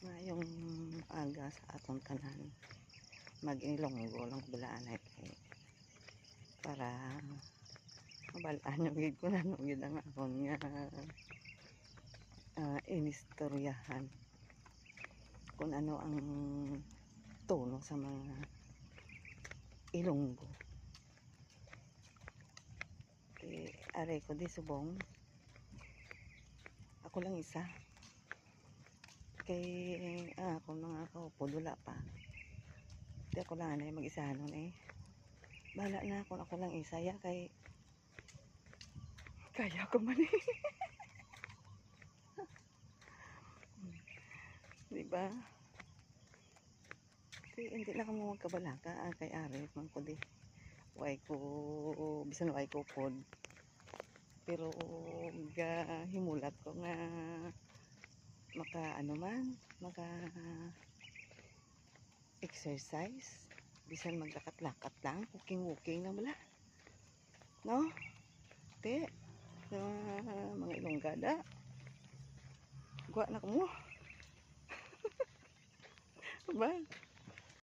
Ngayong aga sa atong tanan mag-ilonggo lang bilaan ay para mabalaan yung gid ko na nung gid ang akong nga ah, inistoryahan kung ano ang tono sa mga ilonggo. Eh, aray ko di subong. Ako lang isa. Kay ah, ako mga kaupo, wala pa. Di ako lang na mag-isa nun eh. Bahala na ako, ako lang isa. Ya, kay kaya ko man eh. Di ba? Kaya hindi na kamo magkabalaka ah, kay Ari man ko di. Way ko bisan way ko pod. Pero ga himulat ko nga maka ano man, maka exercise. Bisan maglakat-lakat lang, walking-walking na wala. No? Te, sa mga ilonggada. Gwa na ko mo. ba?